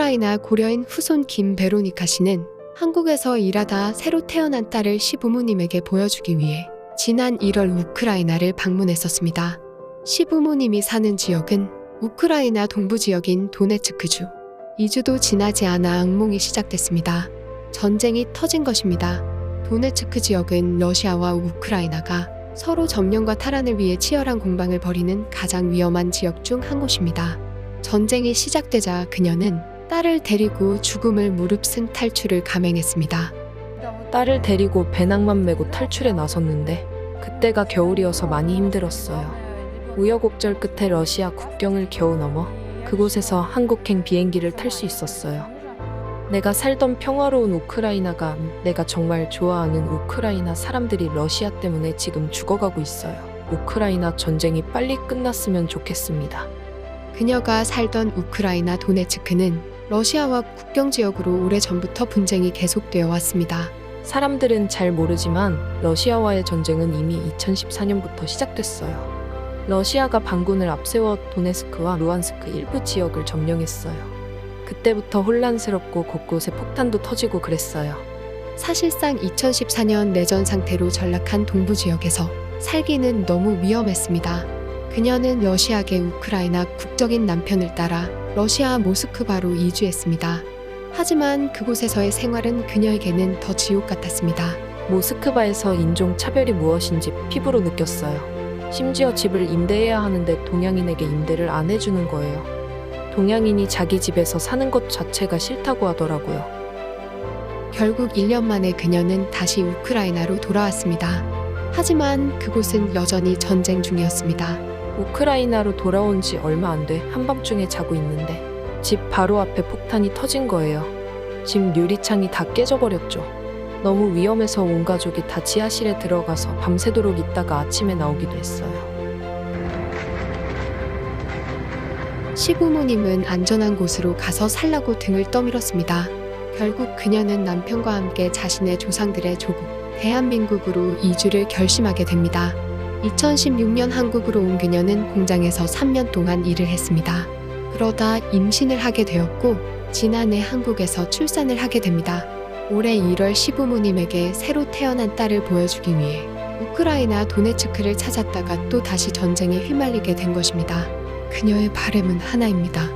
우크라이나 고려인 후손 김베로니카 씨는 한국에서 일하다 새로 태어난 딸을 시부모님에게 보여주기 위해 지난 1월 우크라이나를 방문했었습니다. 시부모님이 사는 지역은 우크라이나 동부 지역인 도네츠크주. 2주도 지나지 않아 악몽이 시작됐습니다. 전쟁이 터진 것입니다. 도네츠크 지역은 러시아와 우크라이나가 서로 점령과 탈환을 위해 치열한 공방을 벌이는 가장 위험한 지역 중 한 곳입니다. 전쟁이 시작되자 그녀는 딸을 데리고 죽음을 무릅쓴 탈출을 감행했습니다. 딸을 데리고 배낭만 메고 탈출에 나섰는데 그때가 겨울이어서 많이 힘들었어요. 우여곡절 끝에 러시아 국경을 겨우 넘어 그곳에서 한국행 비행기를 탈 수 있었어요. 내가 살던 평화로운 우크라이나가 내가 정말 좋아하는 우크라이나 사람들이 러시아 때문에 지금 죽어가고 있어요. 우크라이나 전쟁이 빨리 끝났으면 좋겠습니다. 그녀가 살던 우크라이나 도네츠크는 러시아와 국경 지역으로 오래전부터 분쟁이 계속되어 왔습니다. 사람들은 잘 모르지만 러시아와의 전쟁은 이미 2014년부터 시작됐어요. 러시아가 반군을 앞세워 도네스크와 루안스크 일부 지역을 점령했어요. 그때부터 혼란스럽고 곳곳에 폭탄도 터지고 그랬어요. 사실상 2014년 내전 상태로 전락한 동부 지역에서 살기는 너무 위험했습니다. 그녀는 러시아계 우크라이나 국적인 남편을 따라 러시아 모스크바로 이주했습니다. 하지만 그곳에서의 생활은 그녀에게는 더 지옥 같았습니다. 모스크바에서 인종 차별이 무엇인지 피부로 느꼈어요. 심지어 집을 임대해야 하는데 동양인에게 임대를 안 해주는 거예요. 동양인이 자기 집에서 사는 것 자체가 싫다고 하더라고요. 결국 1년 만에 그녀는 다시 우크라이나로 돌아왔습니다. 하지만 그곳은 여전히 전쟁 중이었습니다. 우크라이나로 돌아온 지 얼마 안 돼 한밤중에 자고 있는데 집 바로 앞에 폭탄이 터진 거예요. 집 유리창이 다 깨져버렸죠. 너무 위험해서 온 가족이 다 지하실에 들어가서 밤새도록 있다가 아침에 나오기도 했어요. 시부모님은 안전한 곳으로 가서 살라고 등을 떠밀었습니다. 결국 그녀는 남편과 함께 자신의 조상들의 조국, 대한민국으로 이주를 결심하게 됩니다. 2016년 한국으로 온 그녀는 공장에서 3년 동안 일을 했습니다. 그러다 임신을 하게 되었고, 지난해 한국에서 출산을 하게 됩니다. 올해 1월 시부모님에게 새로 태어난 딸을 보여주기 위해 우크라이나 도네츠크를 찾았다가 또 다시 전쟁에 휘말리게 된 것입니다. 그녀의 바램은 하나입니다.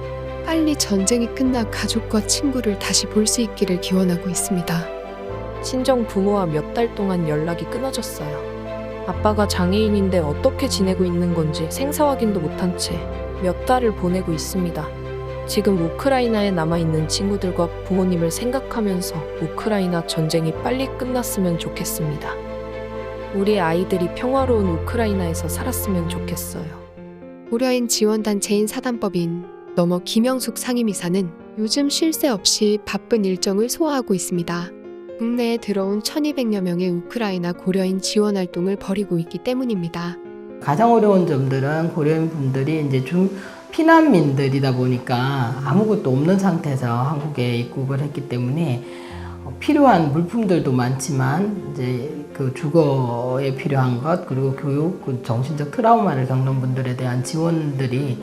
빨리 전쟁이 끝나 가족과 친구를 다시 볼 수 있기를 기원하고 있습니다. 친정 부모와 몇 달 동안 연락이 끊어졌어요. 아빠가 장애인인데 어떻게 지내고 있는 건지 생사 확인도 못한 채 몇 달을 보내고 있습니다. 지금 우크라이나에 남아있는 친구들과 부모님을 생각하면서 우크라이나 전쟁이 빨리 끝났으면 좋겠습니다. 우리 아이들이 평화로운 우크라이나에서 살았으면 좋겠어요. 고려인 지원단체인 사단법인 너머 김영숙 상임이사는 요즘 쉴 새 없이 바쁜 일정을 소화하고 있습니다. 국내에 들어온 1200여 명의 우크라이나 고려인 지원 활동을 벌이고 있기 때문입니다. 가장 어려운 점들은 고려인 분들이 이제 중 피난민들이다 보니까 아무것도 없는 상태에서 한국에 입국을 했기 때문에 어, 필요한 물품들도 많지만 이제 그 주거에 필요한 것 그리고 교육, 그 정신적 트라우마를 겪는 분들에 대한 지원들이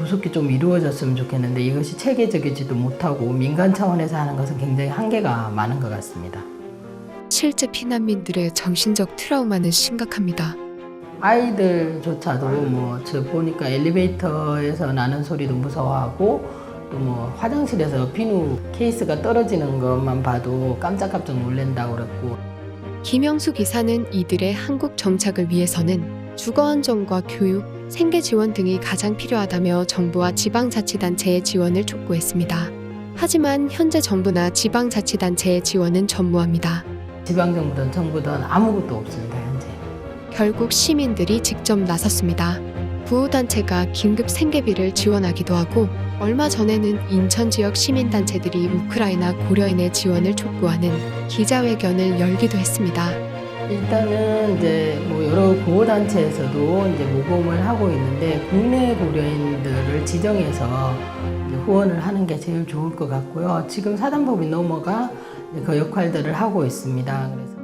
조속히 좀 이루어졌으면 좋겠는데 이것이 체계적이지도 못하고 민간 차원에서 하는 것은 굉장히 한계가 많은 것 같습니다. 실제 피난민들의 정신적 트라우마는 심각합니다. 아이들조차도 뭐 저 보니까 엘리베이터에서 나는 소리도 무서워하고 또 뭐 화장실에서 비누 케이스가 떨어지는 것만 봐도 깜짝깜짝 놀란다고 그랬고 김영숙 이사는 이들의 한국 정착을 위해서는 주거 안정과 교육, 생계 지원 등이 가장 필요하다며 정부와 지방자치단체의 지원을 촉구했습니다. 하지만 현재 정부나 지방자치단체의 지원은 전무합니다. 지방정부든 정부든 아무것도 없습니다 현재. 결국 시민들이 직접 나섰습니다. 구호단체가 긴급 생계비를 지원하기도 하고 얼마 전에는 인천 지역 시민단체들이 우크라이나 고려인의 지원을 촉구하는 기자회견을 열기도 했습니다. 일단은 이제 뭐 여러 구호단체에서도 이제 모금을 하고 있는데 국내 고려인들을 지정해서 후원을 하는 게 제일 좋을 것 같고요. 지금 사단법인 이제 그 역할들을 하고 있습니다. 그래서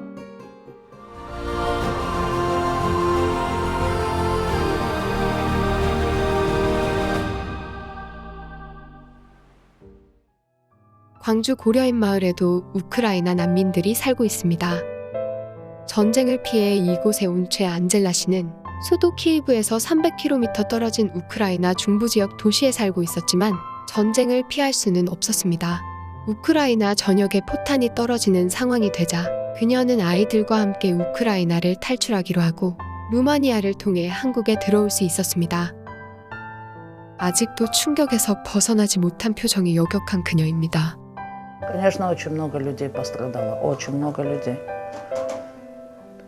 광주 고려인 마을에도 우크라이나 난민들이 살고 있습니다. 전쟁을 피해 이곳에 온 최 안젤라 씨는 수도 키이브에서 300km 떨어진 우크라이나 중부 지역 도시에 살고 있었지만 전쟁을 피할 수는 없었습니다. 우크라이나 전역에 포탄이 떨어지는 상황이 되자 그녀는 아이들과 함께 우크라이나를 탈출하기로 하고 루마니아를 통해 한국에 들어올 수 있었습니다. 아직도 충격에서 벗어나지 못한 표정이 역역한 그녀입니다. Конечно, очень много людей пострадало, очень много людей.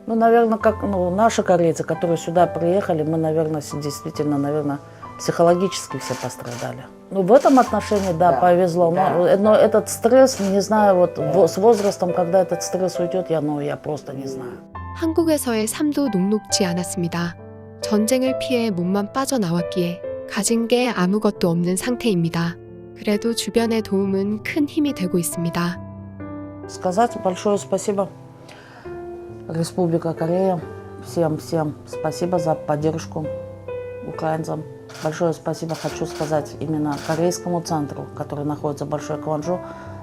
Ну, наверное, как ну, наши корейцы, которые сюда приехали, мы, наверное, с- действительно, наверное, психологически все пострадали. Ну, в этом отношении, да, повезло. Но, но этот стресс, не знаю, вот во- с возрастом, когда этот стресс уйдет, я, ну, я просто не знаю. 한국에서의 삶도 녹록지 않았습니다. 전쟁을 피해 몸만 빠져나왔기에 가진 게 아무것도 없는 상태입니다. 그래도 주변의 도움은 큰 힘이 되고 있습니다. Сказать большое спасибо Республика Корея. Всем-всем спасибо за поддержку украинцам. Большое спасибо хочу сказать именно Корейскому центру, который находится в Большой Кванжу,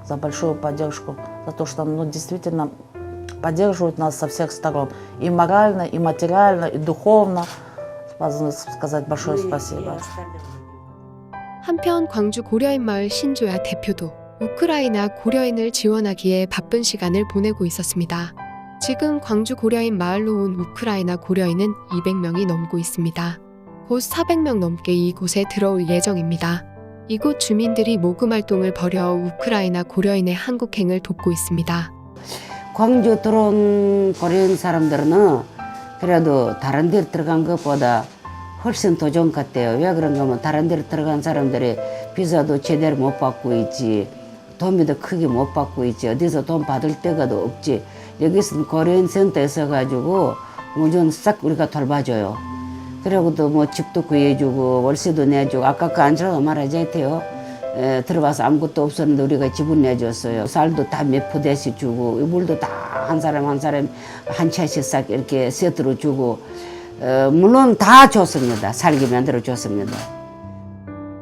за большую поддержку, за то, что ну, действительно поддерживают нас со всех сторон. И морально, и материально, и духовно. Спа- Сказать большое спасибо. 한편 광주 고려인 마을 신조야 대표도 우크라이나 고려인을 지원하기에 바쁜 시간을 보내고 있었습니다. 지금 광주 고려인 마을로 온 우크라이나 고려인은 200명이 넘고 있습니다. 곧 400명 넘게 이곳에 들어올 예정입니다. 이곳 주민들이 모금 활동을 벌여 우크라이나 고려인의 한국행을 돕고 있습니다. 광주 들어온 고려인 사람들은 그래도 다른 데 들어간 것보다 훨씬 더 좋은 것 같아요. 왜 그런가 하면 다른 데 들어간 사람들이 비자도 제대로 못 받고 있지. 돈도 크게 못 받고 있지. 어디서 돈 받을 데가 도 없지. 여기서 고려인 센터에 있어가지고 무조건 싹 우리가 돌봐줘요. 그리고도 뭐 집도 구해주고 월세도 내주고 아까 그 안주라고 말하지 않대요. 에, 들어가서 아무것도 없었는데 우리가 집을 내줬어요. 쌀도 다 몇 포대씩 주고 물도 다 한 사람 한 사람 한 차씩 싹 이렇게 세트로 주고 어, 물론 다 줬습니다. 살게 만들어 줬습니다.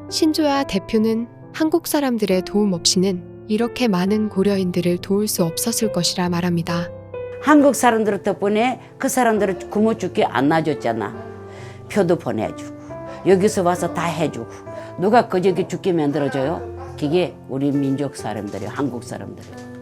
신조야 대표는 한국 사람들의 도움 없이는 이렇게 많은 고려인들을 도울 수 없었을 것이라 말합니다. 한국 사람들 덕분에 그 사람들을 굶어 죽게 안 놔줬잖아. 표도 보내주고 여기서 와서 다 해주고 누가 그저기 죽게 만들어줘요? 그게 우리 민족 사람들이 한국 사람들이.